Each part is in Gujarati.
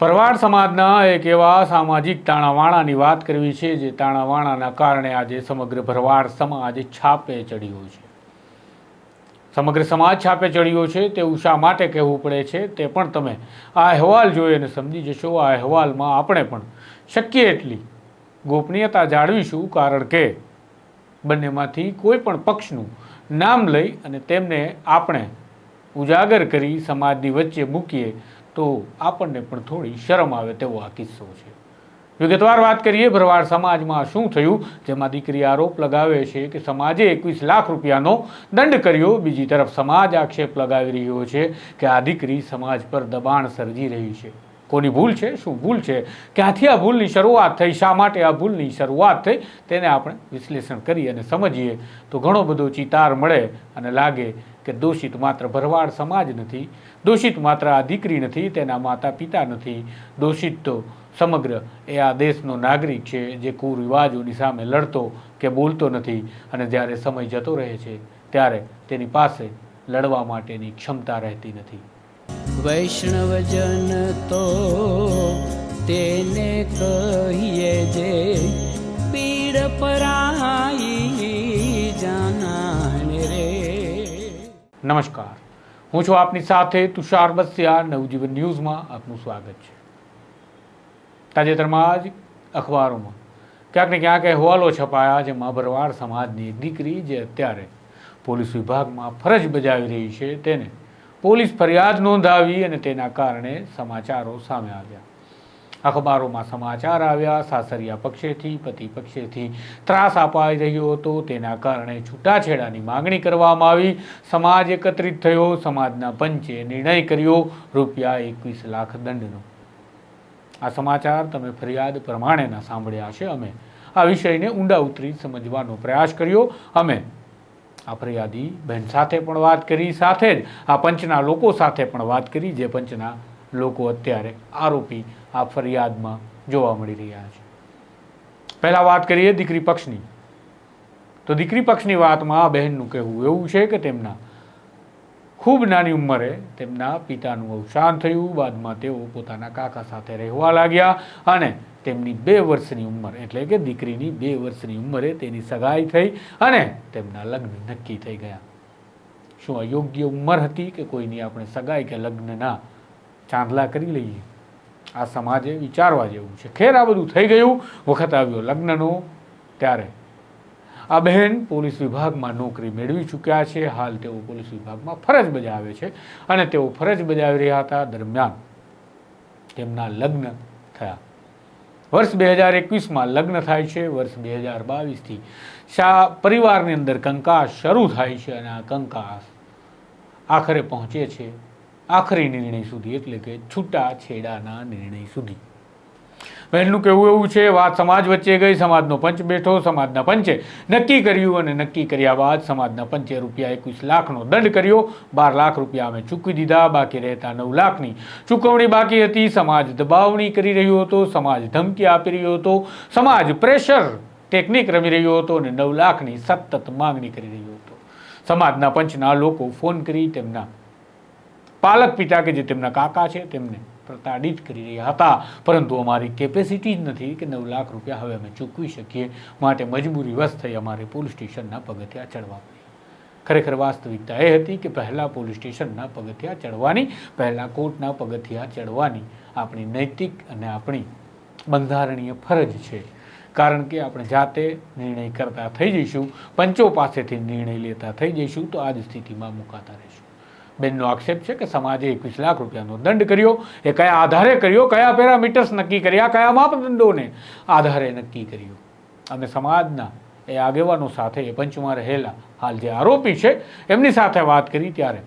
ભરવાડ સમાજના એક એવા સામાજિક તાણાવાણાની વાત કરવી છે, જે તાણાવાણાના કારણે આજે સમગ્ર ભરવાડ સમાજ છાપે ચડ્યો છે. સમગ્ર સમાજ છાપે ચડ્યો છે તેવું શા માટે કહેવું પડે છે, તે પણ તમે આ અહેવાલ જોઈ અને સમજી જશો, આ અહેવાલમાં આપણે પણ શક્ય એટલી ગોપનીયતા જાળવીશું, કારણ કે બંનેમાંથી કોઈ પણ પક્ષનું નામ લઈ અને તેમને આપણે ઉજાગર કરી સમાજની વચ્ચે મૂકીએ તો આપણને પણ થોડી શરમ આવે તેવો આ કિસ્સો છે. વિગતવાર વાત કરીએ, ભરવાડ સમાજમાં શું થયું? જેમાં દીકરી આરોપ લગાવે છે કે સમાજે એકવીસ લાખ રૂપિયાનો દંડ કર્યો. બીજી તરફ સમાજ આક્ષેપ લગાવી રહ્યો છે કે આ દીકરી સમાજ પર દબાણ સર્જી રહી છે. કોની ભૂલ છે? શું ભૂલ છે? ક્યાંથી આ ભૂલની શરૂઆત થઈ? શા માટે આ ભૂલની શરૂઆત થઈ? તેને આપણે વિશ્લેષણ કરી અને સમજીએ. તો ઘણો બધો ચિતાર મળે અને લાગે કે દોષિત માત્ર ભરવાડ સમાજ નથી, દોષિત માત્ર આ દીકરી નથી, તેના માતા પિતા નથી. દોષિત તો સમગ્ર એ આ દેશનો નાગરિક છે જે કુરિવાજોની સામે લડતો કે બોલતો નથી અને જ્યારે સમય જતો રહે છે, ત્યારે તેની પાસે લડવા માટેની ક્ષમતા રહેતી નથી. વૈષ્ણવજન તો તેને કહીએ જે પીડ પરાઈ જાનાને રે. નમસ્કાર. હું છું આપની સાથે તુષાર બસ્યા. નવજીવન ન્યૂઝમાં આપનું સ્વાગત છે. તાજેતરમાં જ અખબારોમાં ક્યાંક ને ક્યાંક અહેવાલો છપાયા જેમાં ભરવાડ સમાજની દીકરી, જે અત્યારે પોલીસ વિભાગમાં ફરજ બજાવી રહી છે, તેને પોલીસ ફરિયાદ નોંધાવી અને તેના કારણે સમાચારો સામે આવ્યા. અખબારોમાં સમાચાર આવ્યા, સાસરિયા પક્ષેથી, પતિ પક્ષેથી ત્રાસ અપાઈ રહ્યો હતો. તેના કારણે છૂટાછેડાની માગણી કરવામાં આવી. સમાજ એકત્રિત થયો, સમાજના પંચે નિર્ણય કર્યો, રૂપિયા એકવીસ લાખ દંડનો. આ સમાચાર તમે ફરિયાદ પ્રમાણેના સાંભળ્યા છે. અમે આ વિષયને ઊંડા ઉતરી સમજવાનો પ્રયાસ કર્યો. અમે આ ફરિયાદી બહેન સાથે પણ વાત કરી, સાથે જ આ પંચના લોકો સાથે પણ વાત કરી, જે પંચના લોકો અત્યારે આરોપી આ ફરિયાદમાં જોવા મળી રહ્યા છે. પહેલાં વાત કરીએ દીકરી પક્ષની. તો દીકરી પક્ષની વાતમાં આ બહેનનું કહેવું એવું છે કે તેમના ખૂબ નાની ઉંમરે તેમના પિતાનું અવસાન થયું, બાદમાં તેઓ પોતાના કાકા સાથે રહેવા લાગ્યા અને તેમની બે વર્ષની ઉંમર એટલે કે દીકરીની બે વર્ષની ઉંમરે તેની સગાઈ થઈ અને તેમના લગ્ન નક્કી થઈ ગયા. શું અયોગ્ય ઉંમર હતી કે કોઈની આપણે સગાઈ કે લગ્નના ચાંદલા કરી લઈએ? આ સમાજે વિચારવા જેવું છે. ખેર આ બધું થઈ ગયું, વખત આવ્યો લગ્નનો, ત્યારે આ બહેન પોલીસ વિભાગમાં નોકરી મેળવી ચૂક્યા છે. હાલ તેઓ પોલીસ વિભાગમાં ફરજ બજાવે છે અને તેઓ ફરજ બજાવી રહ્યા હતા. દરમિયાન તેમના લગ્ન થયા. વર્ષ બે હજાર એકવીસમાં લગ્ન થાય છે, વર્ષ બે હજાર બાવીસથી. શા પરિવારની અંદર કંકાસ શરૂ થાય છે અને આ કંકાસ આખરે પહોંચે છે. આખરી નિર્ણય સુધી, એટલે કે છૂટા છેડાના નિર્ણય સુધી. બહેનનું કહેવું એવું છે, વાત સમાજ વચ્ચે ગઈ, સમાજનો પંચ બેઠો, સમાજના પંચે નક્કી કર્યું અને નક્કી કર્યા બાદ સમાજના પંચે રૂપિયા એકવીસ લાખનો દંડ કર્યો. બાર લાખ રૂપિયા અમે ચૂકવી દીધા, બાકી રહેતા નવ લાખની ચૂકવણી બાકી હતી. સમાજ દબાવણી કરી રહ્યો હતો, સમાજ ધમકી આપી રહ્યો હતો, સમાજ પ્રેશર ટેકનિક રમી રહ્યો હતો અને નવ લાખની સતત માંગણી કરી રહ્યો હતો. સમાજના પંચના લોકો ફોન કરી તેમના પાલક પિતા કે જે તેમના કાકા છે, તેમને પ્રતાડિત કરી રહ્યા હતા. પરંતુ અમારી કેપેસિટી જ નથી કે નવ લાખ રૂપિયા હવે અમે ચૂકવી શકીએ. માટે મજબૂરી વશ થઈ અમારે પોલીસ સ્ટેશનના પગથિયા ચડવા ખરેખર વાસ્તવિકતા એ હતી કે પહેલાં પોલીસ સ્ટેશનના પગથિયા ચડવાની, પહેલાં કોર્ટના પગથિયા ચડવાની આપણી નૈતિક અને આપણી બંધારણીય ફરજ છે. કારણ કે આપણે જાતે નિર્ણય કરતા થઈ જઈશું, પંચો પાસેથી નિર્ણય લેતા થઈ જઈશું, તો આ જ સ્થિતિમાં મુકાતા રહીશું. બેનનો આક્ષેપ છે કે સમાજે એકવીસ લાખ રૂપિયાનો દંડ કર્યો. એ કયા આધારે કર્યો? કયા પેરામીટર્સ નક્કી કર્યા? કયા માપદંડોને આધારે નક્કી કર્યું? અને સમાજના એ આગેવાનો સાથે એ પંચમાં રહેલા હાલ જે આરોપી છે, એમની સાથે વાત કરી ત્યારે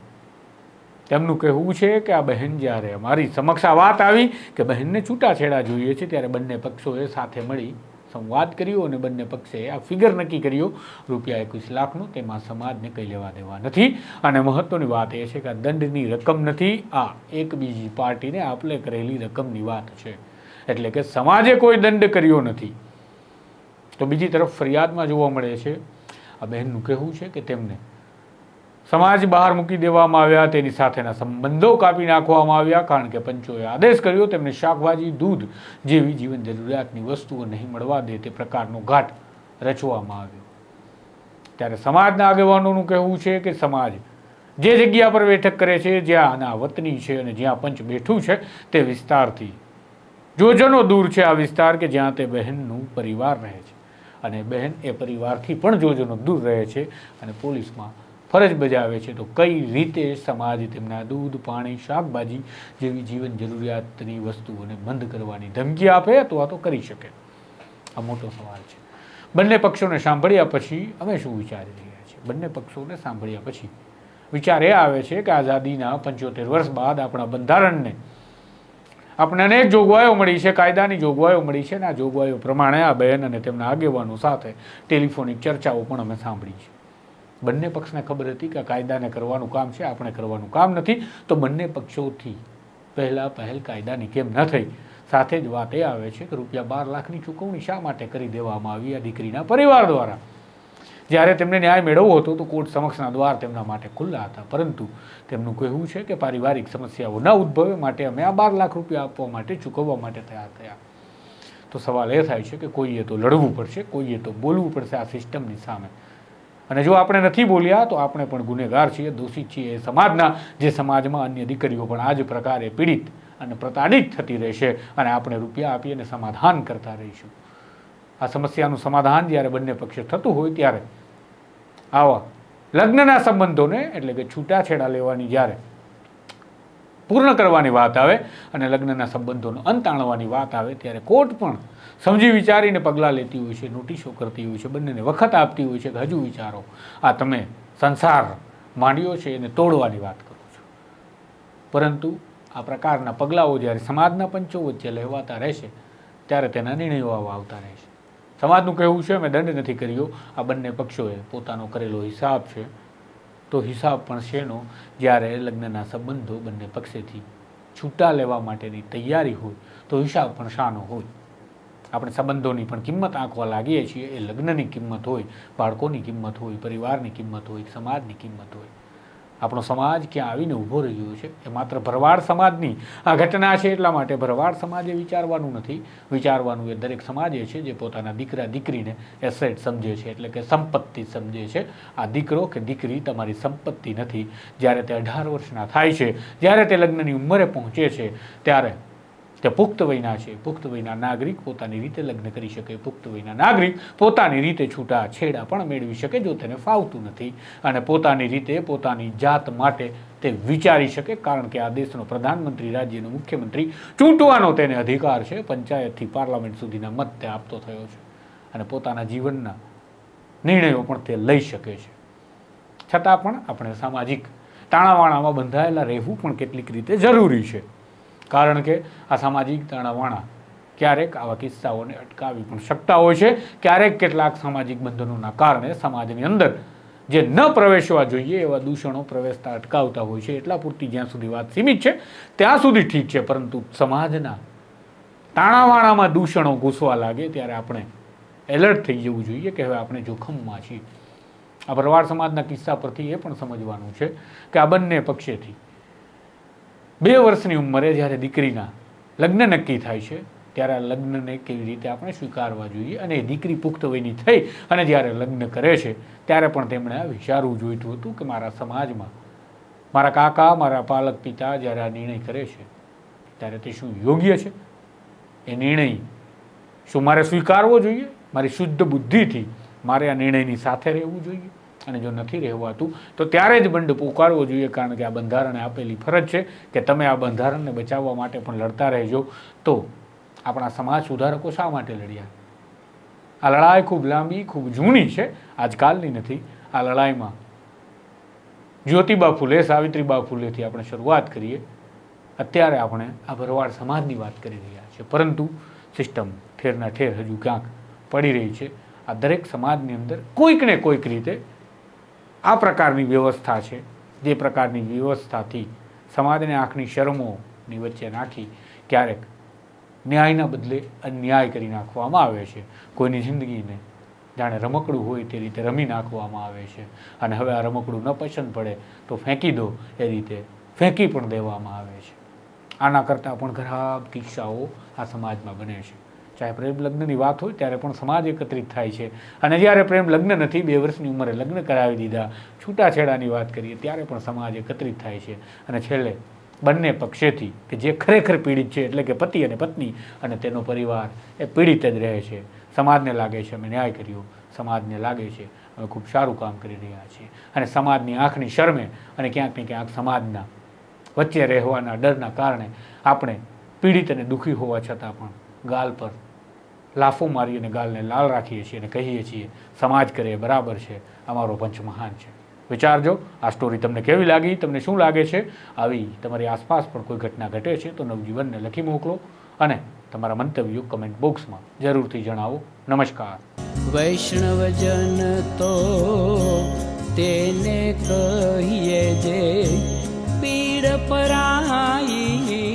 તેમનું કહેવું છે કે આ બહેન જ્યારે અમારી સમક્ષ આ વાત આવી કે બહેનને છૂટાછેડા જોઈએ છે, ત્યારે બંને પક્ષોએ સાથે મળી સંવાદ કર્યો અને બંને પક્ષે આ ફિગર નક્કી કર્યો. રૂપિયા એકવીસ લાખનો તેમાં સમાજને કંઈ લેવા દેવા નથી. અને મહત્વની વાત એ છે કે આ દંડની રકમ નથી. આ એક બીજી પાર્ટીને આપલે કરેલી રકમની વાત છે. એટલે કે સમાજે કોઈ દંડ કર્યો નથી. તો બીજી તરફ ફરિયાદમાં જોવા મળે છે, આ બહેનનું કહેવું છે કે તેમને સમાજ બહાર મૂકી દેવામાં આવ્યા, તેની સાથેના સંબંધો કાપી નાખવામાં આવ્યા, કારણ કે પંચોએ આદેશ કર્યો, તેમને શાકભાજી, દૂધ જેવી જીવન જરૂરિયાતની વસ્તુઓ નહીં મળવા દે તે પ્રકારનો ઘાટ રચવામાં આવ્યો. ત્યારે સમાજના આગેવાનોનું કહેવું છે કે સમાજ જે જગ્યા પર બેઠક કરે છે, જ્યાં આના વતની છે અને જ્યાં પંચ બેઠું છે, તે વિસ્તારથી જોજનો દૂર છે આ વિસ્તાર કે જ્યાં તે બહેનનું પરિવાર રહે છે. અને બહેન એ પરિવારથી પણ જોજનો દૂર રહે છે અને પોલીસમાં ફરજ બજાવે છે. તો કઈ રીતે સમાજ તેમના દૂધ, પાણી, શાકભાજી જેવી જીવન જરૂરિયાતની વસ્તુઓને બંધ કરવાની ધમકી આપે અથવા તો કરી શકે. આ મોટો સવાલ છે. બંને પક્ષોને સાંભળ્યા પછી અમે શું વિચારી રહ્યા છીએ? બંને પક્ષોને સાંભળ્યા પછી વિચાર એ આવે છે કે આઝાદીના પંચોતેર વર્ષ બાદ આપણા બંધારણને આપણે અનેક જોગવાઈઓ મળી છે, કાયદાની જોગવાઈઓ મળી છે અને આ જોગવાઈઓ પ્રમાણે આ બહેન અને તેમના આગેવાનો સાથે ટેલિફોનિક ચર્ચાઓ પણ અમે સાંભળી છે. બંને પક્ષને ખબર હતી કે કાયદાને કરવાનું કામ છે, આપણે કરવાનું કામ નથી. તો બંને પક્ષોથી પહેલાં પહેલ કાયદાની કેમ ન થઈ? સાથે જ વાત એ આવે છે કે રૂપિયા બાર લાખની ચૂકવણી શા માટે કરી દેવામાં આવી આ દીકરીના પરિવાર દ્વારા? જ્યારે તેમને ન્યાય મેળવવો હતો તો કોર્ટ સમક્ષના દ્વાર તેમના માટે ખુલ્લા હતા. પરંતુ તેમનું કહેવું છે કે પારિવારિક સમસ્યાઓ ન ઉદ્ભવે માટે અમે આ બાર લાખ રૂપિયા આપવા માટે ચૂકવવા માટે તૈયાર થયા. તો સવાલ એ થાય છે કે કોઈએ તો લડવું પડશે, કોઈએ તો બોલવું પડશે આ સિસ્ટમની સામે. અને જો આપણે નથી બોલ્યા, તો આપણે પણ ગુનેગાર છીએ દોષિત છીએ. એ સમાજના, જે સમાજમાં અન્ય દીકરીઓ પણ આ જ પ્રકારે પીડિત અને પ્રતાડિત થતી રહેશે અને આપણે રૂપિયા આપી અને સમાધાન કરતા રહીશું. આ સમસ્યાનું સમાધાન જ્યારે બંને પક્ષે થતું હોય ત્યારે આવા લગ્નના સંબંધોને, એટલે કે છૂટાછેડા લેવાની જ્યારે પૂર્ણ કરવાની વાત આવે અને લગ્નના સંબંધોનો અંત આણવાની વાત આવે, ત્યારે કોર્ટ પણ સમજી વિચારીને પગલાં લેતી હોય છે, નોટિસો કરતી હોય છે, બંનેને વખત આપતી હોય છે કે હજુ વિચારો, આ તમે સંસાર માંડ્યો છે એને તોડવાની વાત કરો છો. પરંતુ આ પ્રકારના પગલાઓ જ્યારે સમાજના પંચો વચ્ચે લેવાતા રહેશે, ત્યારે તેના નિર્ણયો આવતા રહેશે. સમાજનું કહેવું છે, મેં દંડ નથી કર્યો. આ બંને પક્ષોએ પોતાનો કરેલો હિસાબ છે તો હિસાબ પણ શેનો? જ્યારે લગ્નના સંબંધો બંને પક્ષેથી છૂટા લેવા માટેની તૈયારી હોય, તો હિસાબ પણ શાનો હોય. આપણે સંબંધોની પણ કિંમત આંકવા લાગીએ છીએ. એ લગ્નની કિંમત હોય, બાળકોની કિંમત હોય, પરિવારની કિંમત હોય સમાજની કિંમત હોય. આપણો સમાજ ક્યાં આવીને ઊભો રહ્યો છે? એ માત્ર ભરવાડ સમાજની આ ઘટના છે એટલા માટે ભરવાડ સમાજે વિચારવાનું નથી. વિચારવાનું એ દરેક સમાજે છે જે પોતાના દીકરા દીકરીને એસેટ સમજે છે એટલે કે સંપત્તિ સમજે છે. આ દીકરો કે દીકરી તમારી સંપત્તિ નથી. જ્યારે તે અઢાર વર્ષના થાય છે, જ્યારે તે લગ્નની ઉંમરે પહોંચે છે, ત્યારે તે પુખ્ત વયના છે, પુખ્ત વયના નાગરિક પોતાની રીતે લગ્ન કરી શકે, પુખ્ત વયના નાગરિક પોતાની રીતે છૂટા છેડા પણ મેળવી શકે જો તેને ફાવતું નથી. અને પોતાની રીતે પોતાની જાત માટે તે વિચારી શકે, કારણ કે આ દેશનો પ્રધાનમંત્રી, રાજ્યનો મુખ્યમંત્રી ચૂંટવાનો તેને અધિકાર છે. પંચાયતથી પાર્લામેન્ટ સુધીના મત તે આપતો થયો છે. અને પોતાના જીવનના નિર્ણયો પણ તે લઈ શકે છે. છતાં પણ આપણે સામાજિક તાણાવાણામાં બંધાયેલા રહેવું પણ કેટલીક રીતે જરૂરી છે. કારણ કે આ સામાજિક તાણાવાણા ક્યારેક આવા કિસ્સાઓને અટકાવી પણ શકતા હોય છે. ક્યારેક કેટલાક સામાજિક બંધનોના કારણે સમાજની અંદર જે ન પ્રવેશવા જોઈએ એવા દૂષણો પ્રવેશતા અટકાવતા હોય છે. એટલા પૂરતી જ્યાં સુધી વાત સીમિત છે, ત્યાં સુધી ઠીક છે. પરંતુ સમાજના તાણાવાણામાં દૂષણો ઘૂસવા લાગે ત્યારે આપણે એલર્ટ થઈ જવું જોઈએ કે હવે આપણે જોખમમાં છીએ. આ ભરવાડ સમાજના કિસ્સા પરથી એ પણ સમજવાનું છે કે આ બંને પક્ષેથી બે વર્ષની ઉંમરે જ્યારે દીકરીના લગ્ન નક્કી થાય છે, ત્યારે આ લગ્નને કેવી રીતે આપણે સ્વીકારવા જોઈએ અને એ દીકરી પુખ્ત વયની થઈ અને જ્યારે લગ્ન કરે છે, ત્યારે પણ તેમણે આ વિચારવું જોઈતું હતું કે મારા સમાજમાં મારા કાકા, મારા પાલક પિતા જ્યારે આ નિર્ણય કરે છે, ત્યારે તે શું યોગ્ય છે? એ નિર્ણય શું મારે સ્વીકારવો જોઈએ? મારી શુદ્ધ બુદ્ધિથી મારે આ નિર્ણયની સાથે રહેવું જોઈએ? અને જો નથી રહેવાતું, તો ત્યારે જ બંધ પુકારવો જોઈએ, કારણ કે આ બંધારણે આપેલી ફરજ છે કે તમે આ બંધારણને બચાવવા માટે પણ લડતા રહેજો. તો આપણા સમાજ સુધારકો શા માટે લડ્યા? આ લડાઈ ખૂબ લાંબી, ખૂબ જૂની છે આજકાલની નથી. આ લડાઈમાં જ્યોતિબા ફૂલે, સાવિત્રીબા ફૂલેથી આપણે શરૂઆત કરીએ. અત્યારે આપણે આ ભરવાડ સમાજની વાત કરી રહ્યા છીએ. પરંતુ સિસ્ટમ ઠેરના ઠેર હજુ ક્યાંક પડી રહી છે. આ દરેક સમાજની અંદર કોઈક ને કોઈક રીતે આ પ્રકારની વ્યવસ્થા છે. જે પ્રકારની વ્યવસ્થાથી સમાજને આંખની શરમોની વચ્ચે નાખી ક્યારેક ન્યાયના બદલે અન્યાય કરી નાખવામાં આવે છે. કોઈની જિંદગીને જાણે રમકડું હોય તે રીતે રમી નાખવામાં આવે છે. અને હવે આ રમકડું ન પસંદ પડે તો ફેંકી દો એ રીતે ફેંકી પણ દેવામાં આવે છે. આના કરતાં પણ ખરાબ કિસ્સાઓ આ સમાજમાં બને છે. ચાહે પ્રેમ લગ્નની વાત હોય ત્યારે પણ સમાજ એકત્રિત થાય છે. અને જ્યારે પ્રેમ લગ્ન નથી, બે વર્ષની ઉંમરે લગ્ન કરાવી દીધા, છૂટાછેડાની વાત કરીએ ત્યારે પણ સમાજ એકત્રિત થાય છે. અને છેલ્લે, બંને પક્ષેથી, કે જે ખરેખર પીડિત છે, એટલે કે પતિ અને પત્ની, અને તેનો પરિવાર એ પીડિત જ રહે છે. સમાજને લાગે છે, અમે ન્યાય કર્યો. સમાજને લાગે છે, અમે ખૂબ સારું કામ કરી રહ્યા છીએ. અને સમાજની આંખની શરમે અને ક્યાંક ને ક્યાંક સમાજના વચ્ચે રહેવાના ડરના કારણે આપણે પીડિત અને દુઃખી હોવા છતાં પણ ગાલ પર લાફો મારી અને ગાલને લાલ રાખીએ છીએ અને કહીએ છીએ, સમાજ કરે, બરાબર છે, અમારો પંચ મહાન છે. વિચારજો, આ સ્ટોરી તમને કેવી લાગી, તમને શું લાગે છે? આવી તમારી આસપાસ પણ કોઈ ઘટના ઘટે છે તો નવજીવનને લખી મોકલો અને તમારા મંતવ્યો કમેન્ટ બોક્સમાં જરૂરથી જણાવો. નમસ્કાર. વૈષ્ણવજન તો તેને કહીએ જે, પીડ પરાઈ